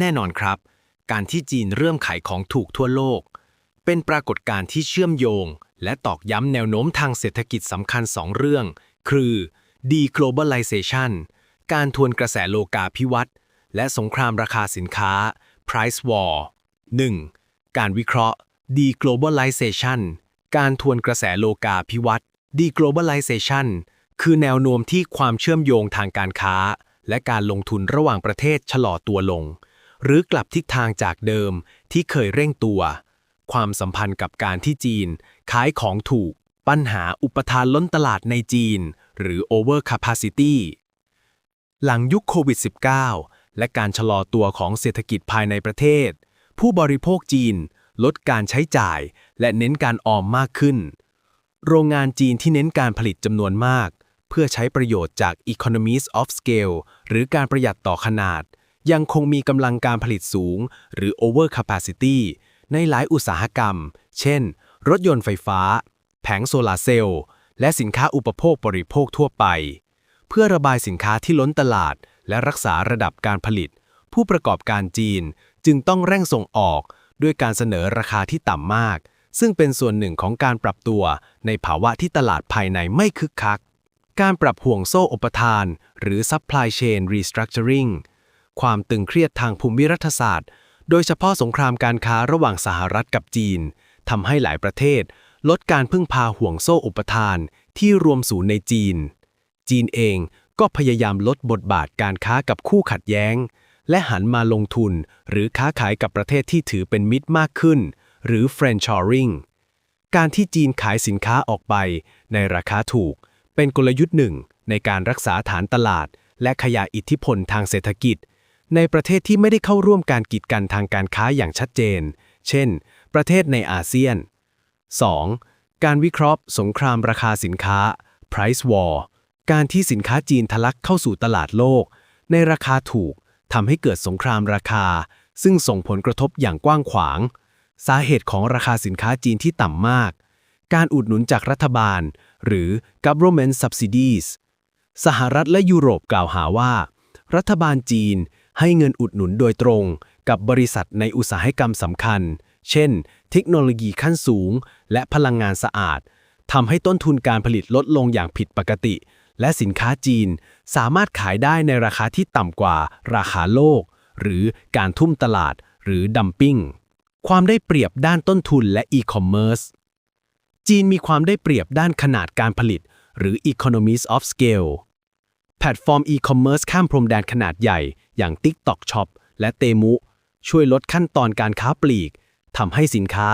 แน่นอนครับ การที่จีนเริ่มขายของถูกทั่วโลก เป็นปรากฏการณ์ที่เชื่อมโยง และตอกย้ำแนวโน้มทางเศรษฐกิจสำคัญสองเรื่อง คือ deglobalization การทวนกระแสโลกาภิวัตน์และสงครามราคาสินค้า price war 1. การวิเคราะห์ deglobalization การทวนกระแสโลกาภิวัตน์ deglobalization คือแนวโน้มที่ความเชื่อมโยงทางการค้า และการลงทุนระหว่างประเทศชะลอตัวลง หรือกลับทิศทางจากเดิมที่เคยเร่งตัว ความสัมพันธ์กับการที่จีน ขายของถูก ปัญหาอุปทานล้นตลาดในจีน หรือ over capacity หลังยุคโควิด -19 และการชะลอตัวของเศรษฐกิจภายในประเทศ ผู้บริโภคจีน ลดการใช้จ่าย และเน้นการออมมากขึ้น โรงงานจีนที่เน้นการผลิตจำนวนมาก เพื่อใช้ประโยชน์จาก economies of scale หรือการประหยัดต่อขนาด ยังคงมีกำลังการผลิตสูง หรือ over capacity ในหลายอุตสาหกรรม เช่น รถยนต์ไฟฟ้า แผงโซลาร์เซลล์ และสินค้าอุปโภคบริโภคทั่วไป เพื่อระบายสินค้าที่ล้นตลาด และรักษาระดับการผลิต ผู้ประกอบการจีนจึงต้องเร่งส่งออก ด้วยการเสนอราคาที่ต่ำมาก ซึ่งเป็นส่วนหนึ่งของการปรับตัว ในภาวะที่ตลาดภายในไม่คึกคัก การปรับห่วงโซ่อุปทาน หรือ supply chain restructuring ความตึงเครียดทางภูมิรัฐศาสตร์ โดยเฉพาะสงครามการค้าระหว่างสหรัฐกับจีนทำให้หลายประเทศ ลดการพึ่งพาห่วงโซ่อุปทานที่รวมศูนย์ในจีน จีนเองก็พยายามลดบทบาทการค้ากับคู่ขัดแย้ง และหันมาลงทุนหรือค้าขายกับประเทศที่ถือเป็นมิตรมากขึ้น หรือ friendshoring การที่จีนขายสินค้าออกไปในราคาถูก เป็นกลยุทธ์หนึ่งในการรักษาฐานตลาด และขยายอิทธิพลทางเศรษฐกิจ ในประเทศที่ไม่ได้เข้าร่วมการกีดกันทางการค้าอย่างชัดเจน เช่น ประเทศในอาเซียน 2. การวิเคราะห์ สงครามราคาสินค้า price war การที่สินค้าจีนทะลักเข้าสู่ตลาดโลก ในราคาถูกทำให้เกิดสงครามราคา ซึ่งส่งผลกระทบอย่างกว้างขวาง สาเหตุของราคาสินค้าจีนที่ต่ำมาก การอุดหนุนจากรัฐบาล หรือ government subsidies สหรัฐและยุโรปกล่าวหาว่า รัฐบาลจีน ให้เงินอุดหนุนโดยตรง กับบริษัทในอุตสาหกรรมสำคัญ เช่น เทคโนโลยีขั้นสูง และพลังงานสะอาดทำให้ต้นทุนการผลิตลดลงอย่างผิดปกติ และสินค้าจีนสามารถขายได้ในราคาที่ต่ำกว่าราคาโลก หรือการทุ่มตลาด หรือดัมปิ้ง ความได้เปรียบด้านต้นทุนและอีคอมเมิร์ซจีนมีความได้เปรียบด้านขนาดการผลิต หรือ economies of scale แพลตฟอร์มอีคอมเมิร์ซข้ามพรมแดนขนาดใหญ่ อย่าง TikTok Shop และเตมุช่วยลดขั้นตอนการค้าปลีกทำให้สินค้า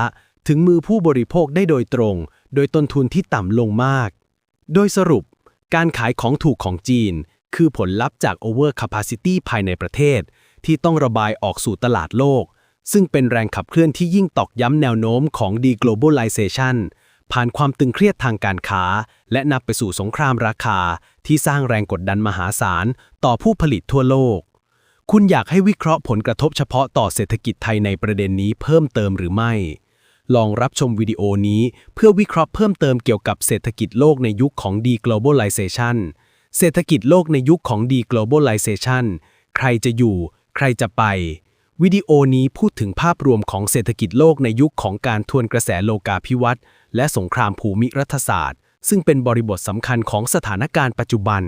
ถึงมือผู้บริโภคได้โดยตรง โดยต้นทุนที่ต่ำลงมาก โดยสรุป การขายของถูกของจีน คือผลลัพธ์จาก over capacity ภายในประเทศ ที่ต้องระบายออกสู่ตลาดโลก ซึ่งเป็นแรงขับเคลื่อนที่ยิ่งตอกย้ำแนวโน้มของ deglobalization ผ่านความตึงเครียดทางการค้า และนับไปสู่สงครามราคา ที่สร้างแรงกดดันมหาศาล ต่อผู้ผลิตทั่วโลก คุณอยากให้วิเคราะห์ผลกระทบเฉพาะต่อเศรษฐกิจไทยในประเด็นนี้เพิ่มเติมหรือไม่ ลองรับชมวิดีโอนี้เพื่อวิเคราะห์เพิ่มเติมเกี่ยวกับเศรษฐกิจโลกในยุคของ deglobalization เศรษฐกิจโลกในยุคของ deglobalization ใครจะอยู่ ใครจะไป วิดีโอนี้พูดถึงภาพรวมของเศรษฐกิจโลกในยุคของการทวนกระแสโลกาภิวัตน์และสงครามภูมิรัฐศาสตร์ ซึ่งเป็นบริบทสำคัญของสถานการณ์ปัจจุบัน